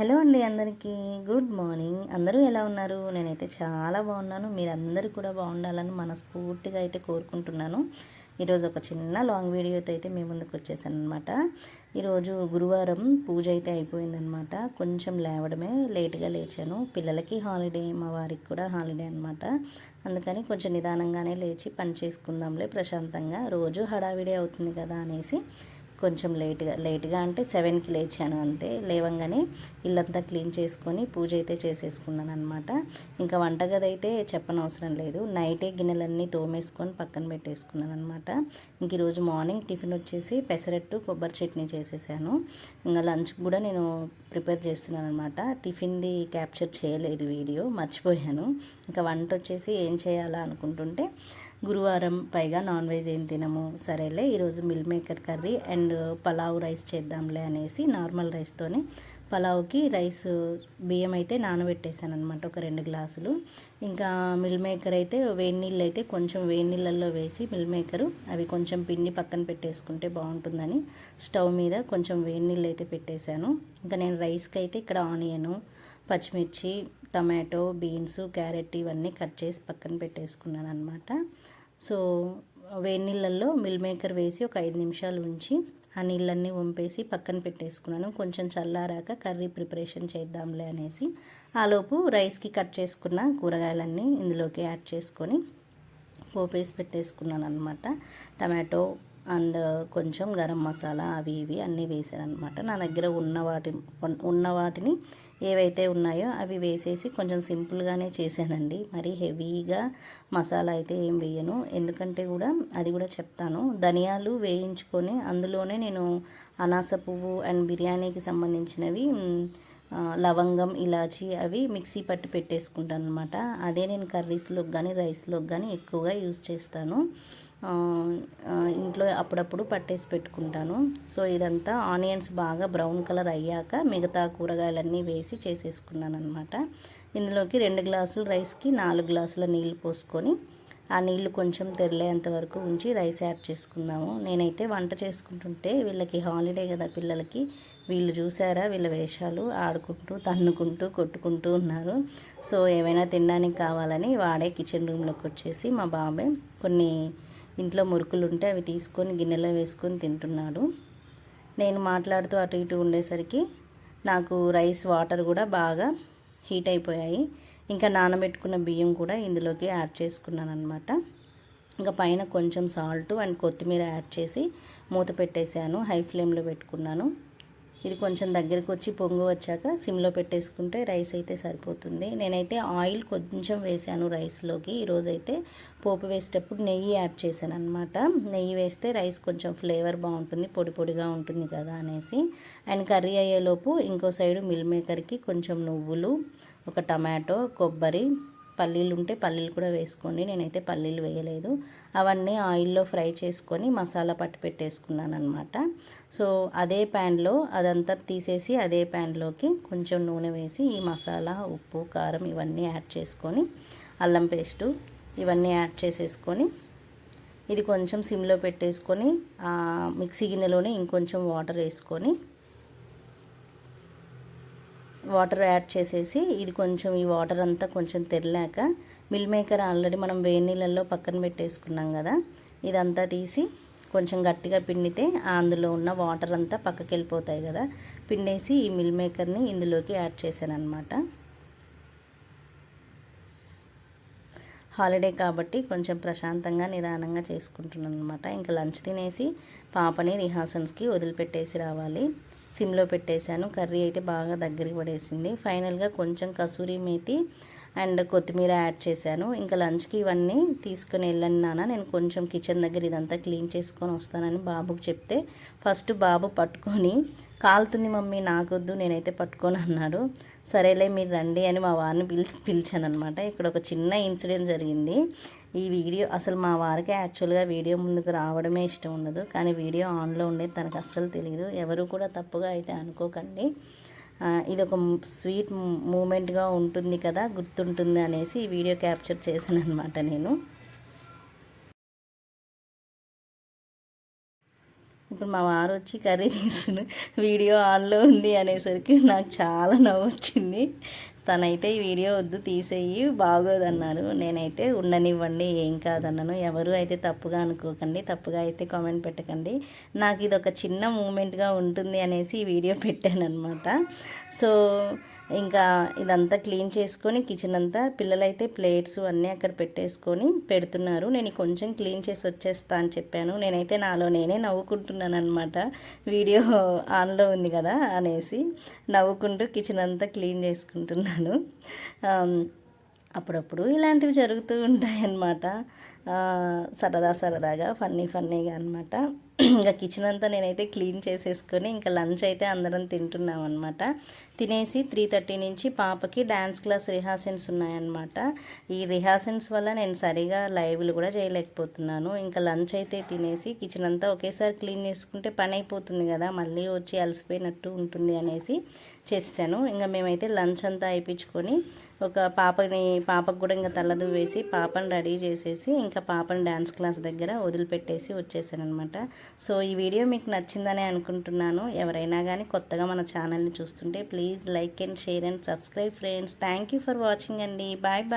Hello అండి అందరికీ. Good morning. అందరూ ఎలా ఉన్నారు? నేనైతే చాలా బాగున్నాను. మీరందరూ కూడా బాగుండాలని మనస్ఫూర్తిగా అయితే కోరుకుంటున్నాను. ఈరోజు ఒక చిన్న లాంగ్ వీడియోతో అయితే మీ ముందుకు వచ్చేసాను అనమాట ఈరోజు గురువారం పూజ అయితే అయిపోయిందనమాట కొంచెం లేవడమే లేట్గా లేచాను. పిల్లలకి హాలిడే మా వారికి కూడా హాలిడే అనమాట అందుకని కొంచెం నిదానంగానే లేచి పని చేసుకుందాంలే ప్రశాంతంగా. రోజు హడావిడి అవుతుంది కదా అనేసి కొంచెం లేట్గా లేట్గా అంటే సెవెన్కి లేచాను అంతే. లేవంగానే ఇల్లంతా క్లీన్ చేసుకొని పూజ అయితే చేసేసుకున్నాను అనమాట ఇంకా వంటగది అయితే చెప్పనవసరం లేదు. నైటే గిన్నెలన్నీ తోమేసుకొని పక్కన పెట్టేసుకున్నాను అనమాట ఇంక ఈరోజు మార్నింగ్ టిఫిన్ వచ్చేసి పెసరట్టు కొబ్బరి చట్నీ చేసేసాను. ఇంకా లంచ్ కూడా నేను ప్రిపేర్ చేస్తున్నాను అనమాట టిఫిన్ది క్యాప్చర్ చేయలేదు వీడియో మర్చిపోయాను. ఇంకా వంట వచ్చేసి ఏం చేయాలా అనుకుంటుంటే గురువారం పైగా నాన్ వెజ్ ఏం తినము. సరేలే ఈరోజు meal maker curry and pulao rice చేద్దాంలే అనేసి నార్మల్ రైస్తోనే పలావ్కి రైస్ బియ్యం అయితే నానబెట్టేశాను అనమాట ఒక రెండు గ్లాసులు. ఇంకా మిల్ మేకర్ అయితే వేడి నీళ్ళు అయితే కొంచెం వేడి నీళ్ళల్లో వేసి మిల్ మేకరు అవి కొంచెం పిండి పక్కన పెట్టేసుకుంటే బాగుంటుందని స్టవ్ మీద కొంచెం వేడి నీళ్ళు అయితే పెట్టేశాను. ఇంకా నేను రైస్కి అయితే ఇక్కడ ఆనియను పచ్చిమిర్చి టమాటో బీన్స్ క్యారెట్ ఇవన్నీ కట్ చేసి పక్కన పెట్టేసుకున్నాను అనమాట సో వేడి నీళ్ళల్లో మిల్ మేకర్ వేసి ఒక ఐదు నిమిషాలు ఉంచి ఆ నీళ్ళన్నీ వంపేసి పక్కన పెట్టేసుకున్నాను. కొంచెం చల్లారాక కర్రీ ప్రిపరేషన్ చేద్దాంలే అనేసి. ఆలోపు రైస్కి కట్ చేసుకున్న కూరగాయలన్నీ ఇందులోకి యాడ్ చేసుకొని పోపేసి పెట్టేసుకున్నాను అనమాట టమాటో అండ్ కొంచెం గరం మసాలా అవి ఇవి అన్నీ వేసాను అనమాట నా దగ్గర ఉన్న వాటి ఉన్న వాటిని ఏవైతే ఉన్నాయో అవి వేసేసి కొంచెం సింపుల్గానే చేశానండి. మరి హెవీగా మసాలా అయితే ఏం వేయను. ఎందుకంటే కూడా అది కూడా చెప్తాను. ధనియాలు వేయించుకొని అందులోనే నేను అనాస పువ్వు అండ్ బిర్యానీకి సంబంధించినవి లవంగం ఇలాచి అవి మిక్సీ పట్టి పెట్టేసుకుంటాను అనమాట అదే నేను కర్రీస్లోకి కానీ రైస్లోకి కానీ ఎక్కువగా యూజ్ చేస్తాను. ఇంట్లో అప్పుడప్పుడు పట్టేసి పెట్టుకుంటాను. సో ఇదంతా ఆనియన్స్ బాగా బ్రౌన్ కలర్ అయ్యాక మిగతా కూరగాయలన్నీ వేసి చేసేసుకున్నాను అనమాట ఇందులోకి రెండు గ్లాసులు రైస్కి నాలుగు గ్లాసుల నీళ్ళు పోసుకొని ఆ నీళ్ళు కొంచెం తెరలేంత వరకు ఉంచి రైస్ యాడ్ చేసుకుందాము. నేనైతే వంట చేసుకుంటుంటే వీళ్ళకి హాలిడే కదా పిల్లలకి వీళ్ళు చూసారా వీళ్ళ వేషాలు ఆడుకుంటూ తన్నుకుంటూ కొట్టుకుంటూ ఉన్నారు. సో ఏమైనా తినడానికి కావాలని వాడే కిచెన్ రూమ్లోకి వచ్చేసి మా బాబాయ్ కొన్ని ఇంట్లో మురుకులు ఉంటే అవి తీసుకొని గిన్నెలో వేసుకొని తింటున్నాడు. నేను మాట్లాడుతూ అటు ఇటు ఉండేసరికి నాకు రైస్ వాటర్ కూడా బాగా హీట్ అయిపోయాయి. ఇంకా నానబెట్టుకున్న బియ్యం కూడా ఇందులోకి యాడ్ చేసుకున్నాను అనమాట ఇంకా పైన కొంచెం సాల్ట్ అండ్ కొత్తిమీర యాడ్ చేసి మూత పెట్టేశాను. హై ఫ్లేమ్లో పెట్టుకున్నాను. ఇది కొంచెం దగ్గరికి వచ్చి పొంగు వచ్చాక సిమ్లో పెట్టేసుకుంటే రైస్ అయితే సరిపోతుంది. నేనైతే ఆయిల్ కొంచెం వేసాను రైస్లోకి. ఈరోజైతే పోపు వేసేటప్పుడు నెయ్యి యాడ్ చేశాను అనమాట నెయ్యి వేస్తే రైస్ కొంచెం ఫ్లేవర్ బాగుంటుంది పొడి పొడిగా ఉంటుంది కదా అనేసి. అండ్ కర్రీ అయ్యేలోపు ఇంకో సైడు మిల్ మేకర్కి కొంచెం నువ్వులు ఒక టమాటో కొబ్బరి పల్లీలు ఉంటే పల్లీలు కూడా వేసుకోండి. నేనైతే పల్లీలు వేయలేదు. అవన్నీ ఆయిల్లో ఫ్రై చేసుకొని మసాలా పట్టు పెట్టేసుకున్నాను అనమాట సో అదే ప్యాన్లో అదంతా తీసేసి అదే ప్యాన్లోకి కొంచెం నూనె వేసి ఈ మసాలా ఉప్పు కారం ఇవన్నీ యాడ్ చేసుకొని అల్లం పేస్టు ఇవన్నీ యాడ్ చేసేసుకొని ఇది కొంచెం సిమ్లో పెట్టేసుకొని మిక్సీ గిన్నెలోనే ఇంకొంచెం వాటర్ వేసుకొని వాటర్ యాడ్ చేసేసి ఇది కొంచెం ఈ వాటర్ అంతా కొంచెం తెరలేక మిల్ మేకర్ ఆల్రెడీ మనం వేడి నీళ్ళల్లో పక్కన పెట్టేసుకున్నాం కదా ఇదంతా తీసి కొంచెం గట్టిగా పిండితే అందులో ఉన్న వాటర్ అంతా పక్కకి వెళ్ళిపోతాయి కదా పిండేసి ఈ మిల్ మేకర్ని ఇందులోకి యాడ్ చేశాను అనమాట హాలిడే కాబట్టి కొంచెం ప్రశాంతంగా నిదానంగా చేసుకుంటున్నాను అనమాట ఇంకా లంచ్ తినేసి పాపని రిహార్సల్స్కి వదిలిపెట్టేసి రావాలి. సిమ్లో పెట్టేశాను. కర్రీ అయితే బాగా దగ్గరికి పడేసింది. ఫైనల్గా కొంచెం కసూరి మేతి అండ్ కొత్తిమీర యాడ్ చేశాను. ఇంకా లంచ్కి ఇవన్నీ తీసుకుని వెళ్ళాను నాన్న. నేను కొంచెం కిచెన్ దగ్గర ఇదంతా క్లీన్ చేసుకొని వస్తానని బాబుకి చెప్తే ఫస్ట్ బాబు పట్టుకొని కాలుతుంది మమ్మీ నాకొద్దు నేనైతే పట్టుకొని అన్నాడు. సరేలే మీరు రండి అని మా వారిని పిలిచి పిలిచాను అనమాట ఇక్కడ ఒక చిన్న ఇన్సిడెంట్ జరిగింది. ఈ వీడియో అసలు మా వారికి యాక్చువల్గా వీడియో ముందుకు రావడమే ఇష్టం ఉండదు. కానీ వీడియో ఆన్లో ఉండేది తనకు అస్సలు తెలియదు ఎవరు కూడా తప్పుగా అయితే అనుకోకండి. ఇది ఒక స్వీట్ మూమెంట్గా ఉంటుంది కదా గుర్తుంటుంది అనేసి ఈ వీడియో క్యాప్చర్ చేశాను అనమాట నేను. ఇప్పుడు మా వారు వచ్చి కర్రీ తీసుకుని వీడియో ఆన్లో ఉంది అనేసరికి నాకు చాలా నవ్వు వచ్చింది తనైతే ఈ వీడియో వద్దు తీసేయి బాగోదన్నారు. నేనైతే ఉండనివ్వండి ఏం కాదన్నాను. ఎవరు అయితే తప్పుగా అనుకోకండి తప్పుగా అయితే కామెంట్ పెట్టకండి. నాకు ఇది ఒక చిన్న మూమెంట్గా ఉంటుంది అనేసి ఈ వీడియో పెట్టాను అనమాట సో ఇంకా ఇదంతా క్లీన్ చేసుకొని కిచెన్ అంతా పిల్లలైతే ప్లేట్స్ అన్నీ అక్కడ పెట్టేసుకొని పెడుతున్నారు. నేను కొంచెం క్లీన్ చేసి వచ్చేస్తా అని చెప్పాను. నేనైతే నాలో నేనే నవ్వుకుంటున్నాను అనమాట వీడియో ఆన్లో ఉంది కదా అనేసి నవ్వుకుంటూ కిచెన్ అంతా క్లీన్ చేసుకుంటున్నాను. అప్పుడప్పుడు ఇలాంటివి జరుగుతూ ఉంటాయన్నమాట. సరదా సరదాగా ఫన్నీ ఫన్నీగా అనమాట ఇంకా కిచెన్ అంతా నేనైతే క్లీన్ చేసేసుకొని ఇంకా లంచ్ అయితే అందరం తింటున్నాం అనమాట తినేసి త్రీ థర్టీ నుంచి పాపకి డ్యాన్స్ క్లాస్ రిహార్సెన్స్ ఉన్నాయన్నమాట. ఈ రిహార్సెన్స్ వల్ల నేను సరిగా లైవ్లు కూడా చేయలేకపోతున్నాను. ఇంకా లంచ్ అయితే తినేసి కిచెన్ అంతా ఒకేసారి క్లీన్ చేసుకుంటే పని అయిపోతుంది కదా మళ్ళీ వచ్చి అలసిపోయినట్టు ఉంటుంది అనేసి చేసాను ఇంకా మేమైతే లంచ్ అంతా అయిపించుకొని ఒక పాపని పాపకు కూడా ఇంకా తల్లదు వేసి పాపని రెడీ చేసేసి ఇంకా పాపని డ్యాన్స్ క్లాస్ దగ్గర వదిలిపెట్టేసి వచ్చేసాను అనమాట సో ఈ వీడియో మీకు నచ్చిందని అనుకుంటున్నాను. ఎవరైనా కానీ కొత్తగా మన ఛానల్ని చూస్తుంటే please like and share and subscribe friends. Thank you for watching అండి. Bye bye.